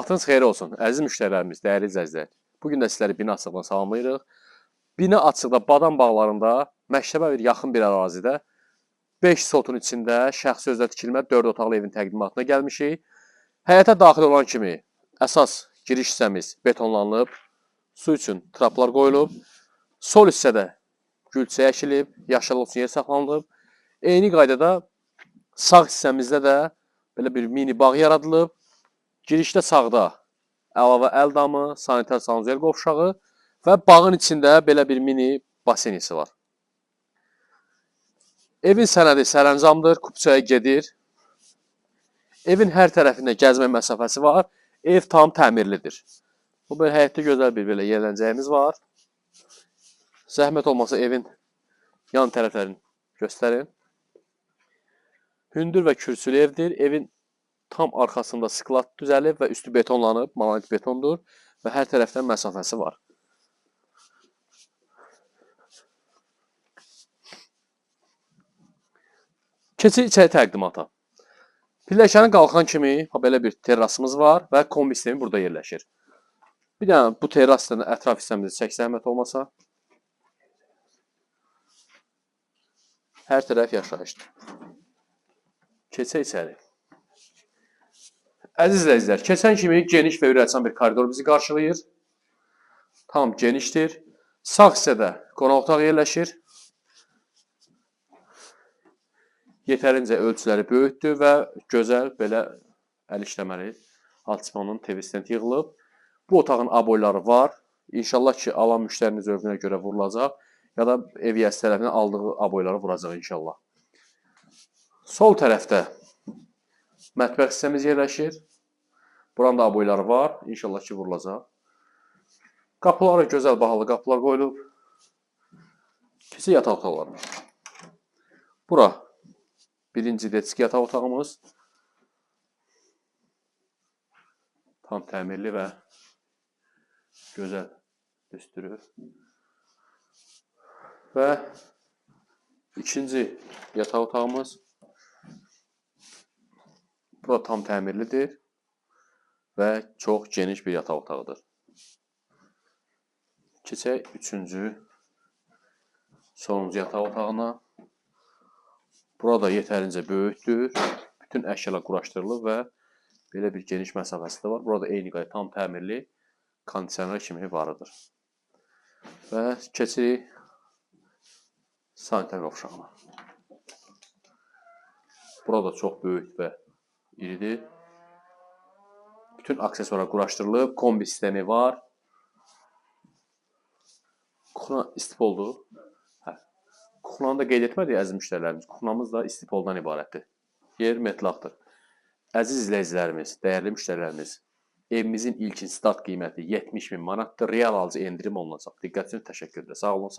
Vaxtınız xeyir olsun, əziz müştərilərimiz, dəyərli izləyicilər. Bu gün də sizləri bina açıqdan salamlayırıq. Bina açıqda Badam bağlarında məktəbə bir yaxın bir ərazidə 5 sotun içində şəxsi özlə tikilmə 4 otaqlı evin təqdimatına gəlmişik. Həyətə daxil olan kimi əsas giriş hissəmiz betonlanıb, su üçün traplar qoyulub, sol hissədə gülçə əkilib, yaşıllıq üçün yer saxlanılıb. Eyni qaydada sağ hissəmizdə də belə bir mini bağ yaradılıb. Girişdə sağda əlavə əl damı, sanitar sanuzel qovşağı və bağın içində belə bir mini basen hissi var. Evin sənədi sərəncamdır, kupçaya gedir. Evin hər tərəfində gəzmə məsafəsi var. Ev tam təmirlidir. Bu belə həyətdə gözəl bir belə yerləncəyimiz var. Zəhmət olmasa evin yan tərəflərini göstərin. Hündür və kürsülü evdir. Evin tam arxasında sklat düzəlib və üstü betonlanıb, monolit betondur və hər tərəfdən məsafəsi var. Keçid içəri təqdimata. Pilləkəni qalxan kimi belə bir terrasımız var və kombi sistemi burada yerləşir. Bir dənə bu terrasdan ətraf hissəmizi çək zəhmət olmasa. Hər tərəf yaşayışdır. Keçək içəri. Əziz izləyicilər, keçən kimi geniş və ürəçən bir koridor bizi qarşılayır. Tam genişdir. Sağ hissədə qonaq otağı yerləşir. Yetərincə ölçüləri böyükdür və gözəl belə əl işləməli alçıpanın TV-sindən yığılıb. Bu otağın aboyları var. İnşallah ki, alan müştərinin zövqünə görə vurulacaq ya da ev yəsi tərəfindən aldığı aboyları vuracaq inşallah. Sol tərəfdə mətbəx hissəmiz yerləşir. Buranın da aboyları var. İnşallah ki, vurulacaq. Qapıları gözəl bahalı qapılar qoyulub. Keçək yataq otaqlarına. Bura birinci detski yataq otağımız. Tam təmirli və gözəl düstürü. Və ikinci yataq otağımız. Bura tam təmirlidir və çox geniş bir yataq otağıdır. Keçək üçüncü, sonuncu yataq otağına. Burada yetərincə böyükdür. Bütün əşyalar quraşdırılıb və belə bir geniş məsafəsi də var. Burada eyni qayda tam təmirli kondisioner kimi varıdır. Və keçirik sanitar qovşağına. Burada çox böyük və iridir. Bütün aksesuarlar quraşdırılıb, kombi sistemi var. Kuxna istipoldur. Hə. Kuxnanı da qeyd etmədik əziz müştərilərimiz. Kuxnamız da istipoldan ibarətdir. Yer metlaqdır. Əziz izləyicilərimiz, dəyərli müştərilərimiz, evimizin ilkin start qiyməti 70 min manatdır. Real alıcı endirim olunacaq. Diqqətiniz təşəkkür edirəm. Sağ olun.